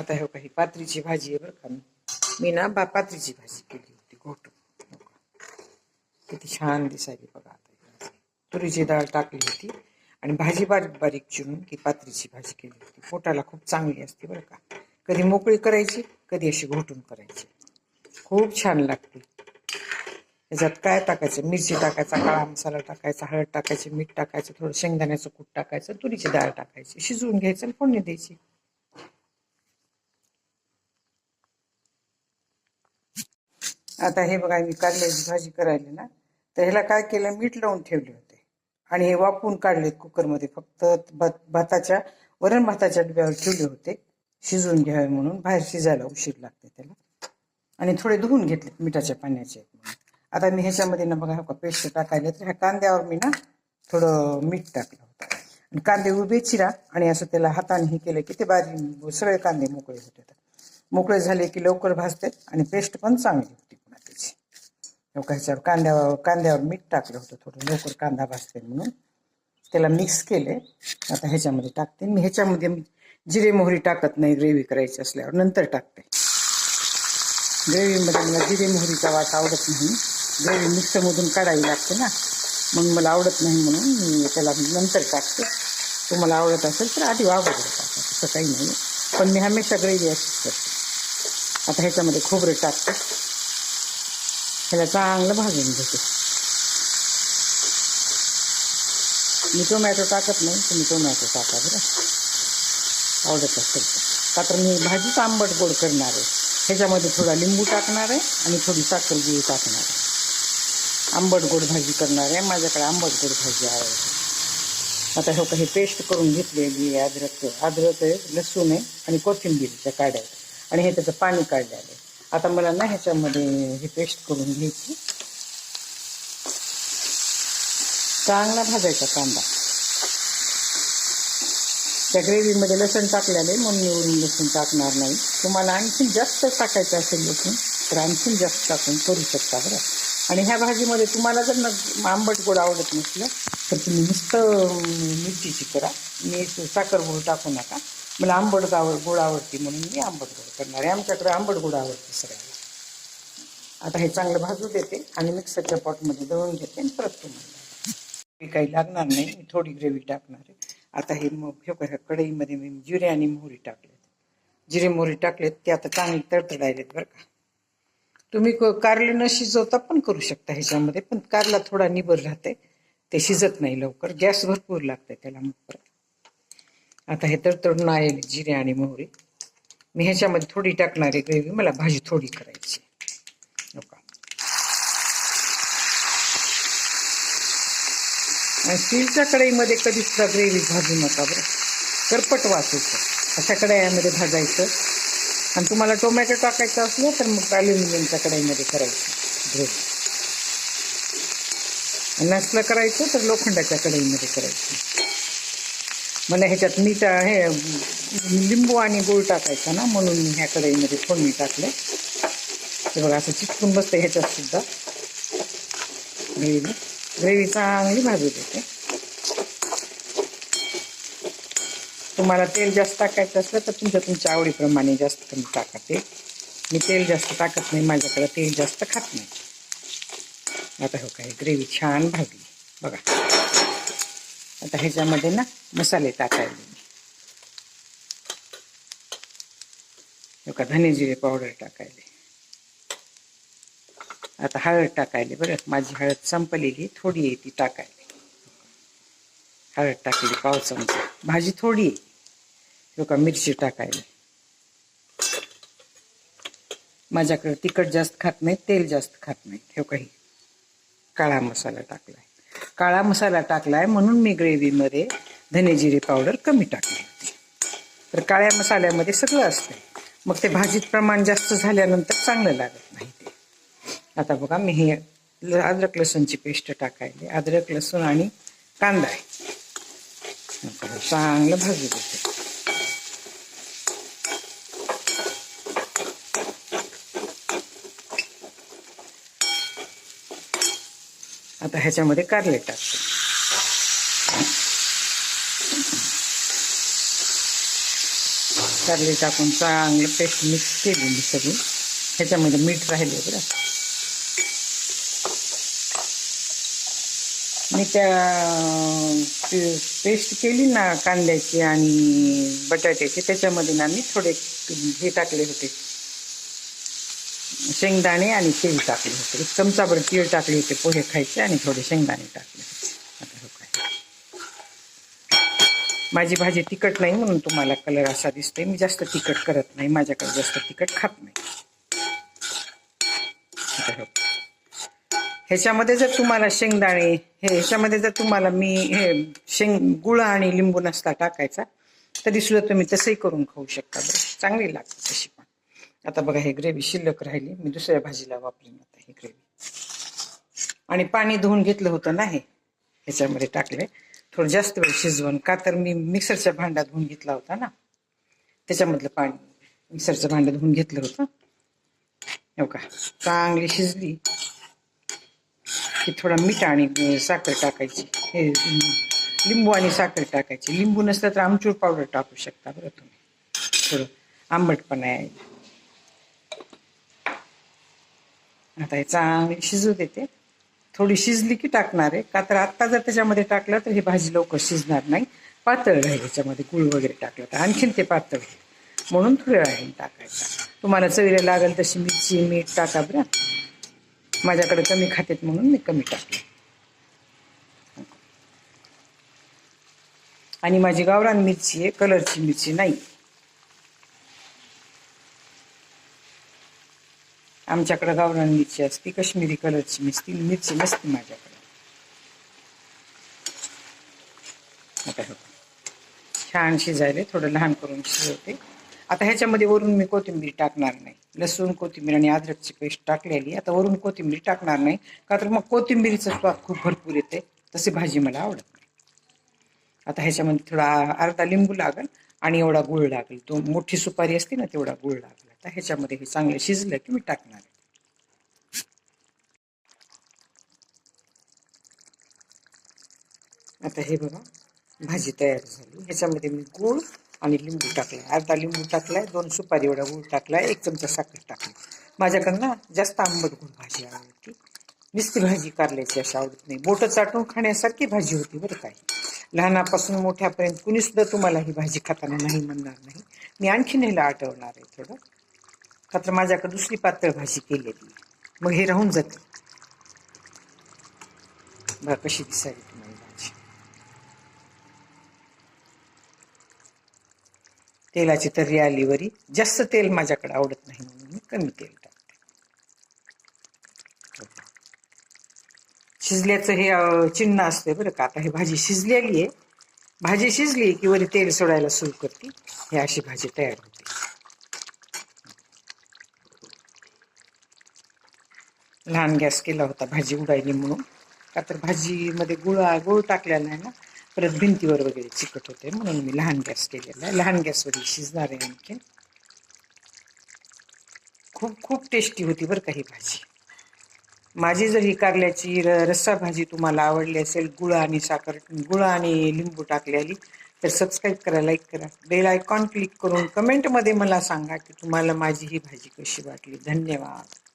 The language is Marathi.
आता हे काही पात्रीची भाजी आहे बरं का. मी मी ना बा पात्रीची भाजी केली होती घोटून किती छान दिसायली बघा आता तुरीची डाळ टाकली होती आणि भाजी बारीक बारीक चिरून ती पात्रीची भाजी केली होती. पोटाला खूप चांगली असते बरं का. कधी मोकळी करायची कधी अशी घोटून करायची. खूप छान लागते. त्याच्यात काय टाकायचं? मिरची टाकायचा काळा मसाला टाकायचा हळद टाकायची मीठ टाकायचं थोडं शेंगदाण्याचं कूट टाकायचं तुरीची डाळ टाकायची शिजवून घ्यायचं आणि फोडणी द्यायची. आता हे बघा मी कारल्याची भाजी करायला ना. तर ह्याला काय केलं मीठ लावून ठेवले होते. आणि हे वापरून काढलेत कुकरमध्ये फक्त भाताच्या वरण भाताच्या डब्यावर ठेवले होते. शिजवून घ्यावे म्हणून बाहेर शिजायला उशीर लागते त्याला. आणि थोडे धुवून घेतले मिठाच्या पाण्याचे आता मी ह्याच्यामध्ये ना बघा का पेस्ट टाकायला तर ह्या कांद्यावर मी ना थोडं मीठ टाकलं होतं. आणि कांदे उभे चिरा आणि असं त्याला हाताने हे केलं की ते बारीक सगळे कांदे मोकळे होते मोकळे झाले की लवकर भाजतात आणि पेस्ट पण चांगली होते. ह्याच्यावर कांद्यावर कांद्यावर मीठ टाकलं होतं थोडं लवकर कांदा भाजते म्हणून. त्याला मिक्स केले. आता ह्याच्यामध्ये टाकते. मी ह्याच्यामध्ये जिरे मोहरी टाकत नाही ग्रेव्ही करायची असल्यावर. नंतर टाकते. ग्रेव्हीमध्ये मला जिरे मोहरीचा वास आवडत नाही. ग्रेव्ही मिक्सरमधून काढावी लागते ना. मग मला आवडत नाही म्हणून मी त्याला नंतर टाकते. तुम्हाला आवडत असेल तर आधी अगोदर टाका तसं काही नाही. पण मी हमेशा ग्रेव्ही अशीच करते. आता ह्याच्यामध्ये खोबरं टाकते. ह्याला चांगलं भाजून घेते. मी टोमॅटो टाकत नाही तुम्ही टोमॅटो टाका बरं. आवडत असेल का तर मी भाजीच आंबट गोड करणार आहे. ह्याच्यामध्ये थोडा लिंबू टाकणार आहे आणि थोडी साखर गुळ टाकणार आहे. आंबट गोड भाजी करणार आहे. माझ्याकडे आंबट गोड भाजी आहे. आता हो काही पेस्ट करून घेतलेली आहे अद्रक. अद्रक आहे लसूण आहे आणि कोथिंबीरच्या काढ्या आणि हे त्याचं पाणी काढलेलं आहे. आता मला ना ह्याच्यामध्ये हे पेस्ट करून घ्यायची. चांगला भाजायचा कांदा. त्या ग्रेव्हीमध्ये लसूण टाकल्याने म्हणून निवडून लसूण टाकणार नाही. तुम्हाला आणखीन जास्त टाकायचं असेल लसूण तर आणखीन जास्त टाकून करू शकता बरं. आणि ह्या भाजीमध्ये तुम्हाला जर न आंबट गोड आवडत नसलं तर तुम्ही नुसतं मिरचीची करा. मी साखर टाकू नका. मला आंबट गाव गोड आवडते म्हणून मी आंबट गोड करणार आहे. आमच्याकडे आंबट गोड आवडते सगळ्याला आता हे चांगलं भाजू देते आणि मिक्सरच्या पॉटमध्ये दळून घेते आणि परत तुम्हाला मी काही लागणार नाही मी थोडी ग्रेव्ही टाकणार आहे. आता हे मग हे कढईमध्ये मी जिरे आणि मोहरी टाकलेत. जिरे मोहरी टाकलेत ते आता चांगले तडतडायलेत बरं का. तुम्ही क- कारले न शिजवता पण करू शकता ह्याच्यामध्ये पण कारला थोडा निबर राहते ते शिजत नाही लवकर. गॅस भरपूर लागते त्याला मग परत. आता हे तर तडतडून आहे जिरे आणि मोहरी. मी ह्याच्यामध्ये थोडी टाकणार आहे ग्रेव्ही मला भाजी थोडी करायची नका. आणि स्टीलच्या कढईमध्ये कधी सुद्धा ग्रेव्ही भाजू नका बरं. करपट वास अशा कढयामध्ये भाजायचं. आणि तुम्हाला टोमॅटो टाकायचं असलं तर मग ॲल्युमिनियमच्या कढईमध्ये करायचं ग्रेव्ही. नसलं करायचं तर लोखंडाच्या कढईमध्ये करायचं. मला ह्याच्यात मीठ हे लिंबू आणि गोळ टाकायचा ना म्हणून मी ह्या कढईमध्ये फोडणी टाकले. हे बघा असं चिटकून बसतं ह्याच्यात सुद्धा. ग्रेव्ही. ग्रेव्ही चांगली भाजू देते तुम्हाला तेल जास्त टाकायचं असलं तर तुमच्या तुमच्या आवडीप्रमाणे जास्त कमी टाका ते. मी तेल जास्त टाकत नाही माझ्याकडे तेल जास्त खात नाही. आता हो काय ग्रेव्ही छान भाजली. बघा. आता ह्याच्यामध्ये ना मसाले टाकायले का धने जिरे पावडर टाकायले आता हळद टाकायले बरं. माझी हळद संपलेली थोडी आहे ती टाकायली हळद टाकली पाव चमचा. भाजी थोडी आहे. का मिरची टाकायली माझ्याकडे तिखट जास्त खात नाही तेल जास्त खात नाही. ठेव काही काळा मसाला टाकलाय. काळा मसाला टाकलाय म्हणून मी ग्रेव्हीमध्ये धने जिरे पावडर कमी टाकली होती. तर काळ्या मसाल्यामध्ये सगळं असतं मग ते भाजीत प्रमाण जास्त झाल्यानंतर चांगलं लागत नाही ते. आता बघा मी हे अद्रक लसूणची पेस्ट टाकायली. अद्रक लसूण आणि कांदा आहे. चांगलं भाजू देते आता ह्याच्यामध्ये कारले टाकते. कारले टाकून चांगलं पेस्ट मिक्स केली मी सगळी. ह्याच्यामध्ये मीठ राहिले बरं. मी त्या पेस्ट केली ना कांद्याची आणि बटाट्याची त्याच्यामध्ये ना मी थोडे हे टाकले होते. शेंगदाणे आणि तेल टाकले होते. एक चमचाभर तीळ टाकले होते पोहे खायचे आणि थोडे शेंगदाणे टाकले माझी भाजी तिखट नाही म्हणून तुम्हाला कलर असा दिसतोय. मी जास्त तिखट करत नाही. माझ्याकडे जास्त तिखट खात नाही. हो. ह्याच्यामध्ये जर तुम्हाला शेंगदाणे हे ह्याच्यामध्ये जर तुम्हाला मी हे शेंग गुळ आणि लिंबू नसता टाकायचा तरी सुद्धा तुम्ही तसंही करून खाऊ शकता बरं. चांगली लागते तशी आता बघा हे ग्रेव्ही शिल्लक राहिली. मी दुसऱ्या भाजीला वापरेन आता ही ग्रेव्ही आणि पाणी धुवून घेतलं होतं ना हे? ह्याच्यामध्ये टाकले थोडं जास्त वेळ शिजवून का तर मी मिक्सरच्या भांड्यात धुवून घेतला होता ना? त्याच्यामधलं पाणी मिक्सरचं भांड्यात धुवून घेतलं होतं. हो का चांगली शिजली. की थोडा मीठ आणि साखर टाकायची. हे लिंबू आणि साखर टाकायची. लिंबू नसलं तर आमचूर पावडर टाकू शकता बरं तुम्ही. थोडं आंबटपणा यायला आता हे चांगली शिजू देते. थोडी शिजली की टाकणार आहे. का तर आत्ता जर त्याच्यामध्ये टाकलं तर ही भाजी लवकर शिजणार नाही. पातळ राहील त्याच्यामध्ये गुळ वगैरे टाकलं तर. आणखीन ते पातळ होईल म्हणून थोड्या वेळाने टाकायचं. तुम्हाला चवीला लागेल तशी मिरची मीठ टाका बरं. माझ्याकडे कमी खातेत म्हणून मी कमी टाकले. आणि माझी गावरान मिरची आहे कलरची मिरची नाही. आमच्याकडे गावरान मिरची असती कश्मीरी कलरची मिरची मिरची नसती माझ्याकडे. छान शिजायले थोडं लहान करून शिजवते. आता ह्याच्यामध्ये वरून मी कोथिंबीर टाकणार नाही. लसूण कोथिंबीर आणि अद्रकची पेस्ट टाकलेली. आता वरून कोथिंबीर टाकणार नाही का तर मग कोथिंबीरीचा स्वाद खूप भरपूर येते. तशी भाजी मला आवडत नाही. आता ह्याच्यामध्ये थोडा अर्धा लिंबू लागेल. आणि एवढा गुळ लागेल. तो मोठी सुपारी असते ना तेवढा गुळ लागला. आता ह्याच्यामध्ये हे चांगलं शिजलं की मी टाकणार आहे. आता हे बघा भाजी तयार झाली. ह्याच्यामध्ये मी गूळ आणि लिंबू टाकलाय. अर्धा लिंबू टाकलाय दोन सुपारी एवढा गूळ टाकलाय एक चमचा साखर टाकला. माझ्याकडं ना जास्त आंबट गुळ भाजी आवडते. नुसती भाजी कारल्याची अशी आवडत नाही. बोटं चाटून खाण्यासारखी भाजी होती बरं काय लहानापासून मोठ्यापर्यंत कुणी सुद्धा तुम्हाला ही भाजी खाताना नाही म्हणणार नाही. मी आणखीन ह्याला आठवणार आहे थोडं. का तर माझ्याकडे दुसरी पातळ भाजी केलेली मग हे राहून जाते. बघा कशी दिसावी तुम्हाला भाजी. तेलाची तर्री आली वरी. जास्त तेल माझ्याकडे आवडत नाही म्हणून मी कमी तेल टाकते शिजल्याचं हे चिन्ह असते बरं का. आता ही भाजी शिजलेली आहे. भाजी शिजली की वरी तेल सोडायला सुरू करते. ही अशी भाजी तयार होते. लहान गॅस केला होता भाजी उडायली म्हणून. का तर भाजीमध्ये गुळ गुळ टाकलेला आहे ना परत भिंतीवर वगैरे चिकट होते म्हणून मी लहान गॅस केलेला आहे. लहान गॅसवर शिजणार आहे आणखी खूप खूप टेस्टी होती बरं का ही भाजी. माझी जर ही कारल्याची रस्सा भाजी तुम्हाला आवडली असेल गुळ आणि साखर गुळ आणि लिंबू टाकलेली तर सबस्क्राईब करा लाईक करा. बेल आयकॉन क्लिक करून कमेंटमध्ये मला सांगा की तुम्हाला माझी ही भाजी कशी वाटली. धन्यवाद.